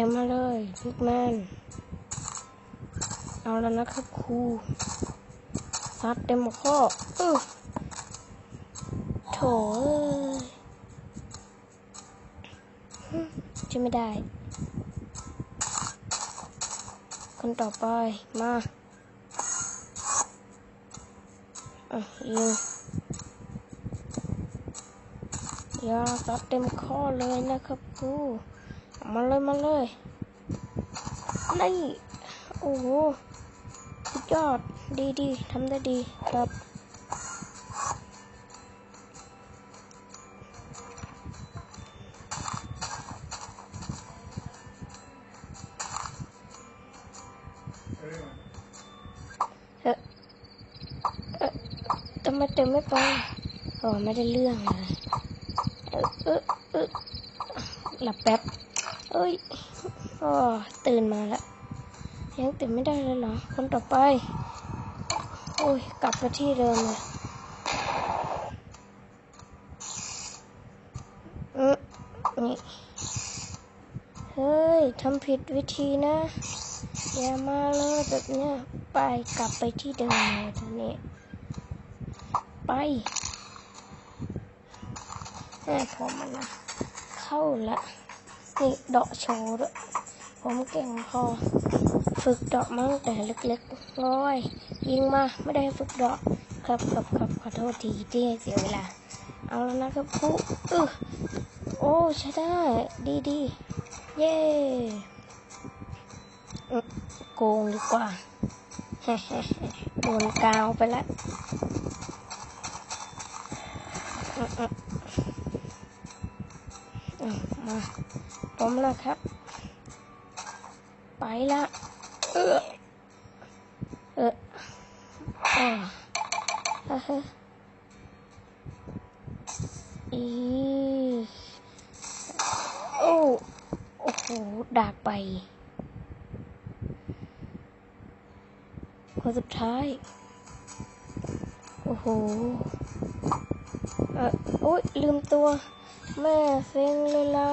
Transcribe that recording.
ต็มมาเลยพิกแมนเอาแล้วนะครับครูซัดเต็มข้อเออโถจะไม่ได้ คนต่อไป มาอะยิงยาซัดเต็มข้อเลยนะครับครู มาเลยมาเลยนี่โอ้โหสุดยอดดีดีทำได้ดีครับเอ๊ะเอ๊ะทำไมเต็มไม่ไปโอ้ไม่ได้เรื่องเลยเอ๊ะเอ๊ะเอ๊ะหลับแป๊บ อ้ยโอ้ตื่นมาแล้ว ยังตื่นไม่ได้เลยเหรอ คนต่อไป โอ้ย กลับมาที่เดิมเลยอืมนี่ เฮ้ย ทำผิดวิธีนะ อย่ามาเลยแบบเนี้ย ไปกลับไปที่เดิมเลยทีนี้ ไปแม่ผมมันนะ เข้าละ นี่เดาะโชว์ด้วย ผมเก่งพอ ฝึกเดาะมั้งแต่เล็กๆร้อย ยิงมาไม่ได้ฝึกเดาะครับครับครับขอโทษทีที่เสียเวลา เอาแล้วนะครับครูเออโอ้ใช้ได้ ดีดีเย้โกงดีกว่าโดนกาวไปแล้วอืมอื มอืมมาผมนะครับ ไปละเออเอออ่าฮะอีโอ้โอ้โหดากไป คนสุดท้าย โอ้โห เออโอ้ยลืมตัว แม่เซ็งเลยเรา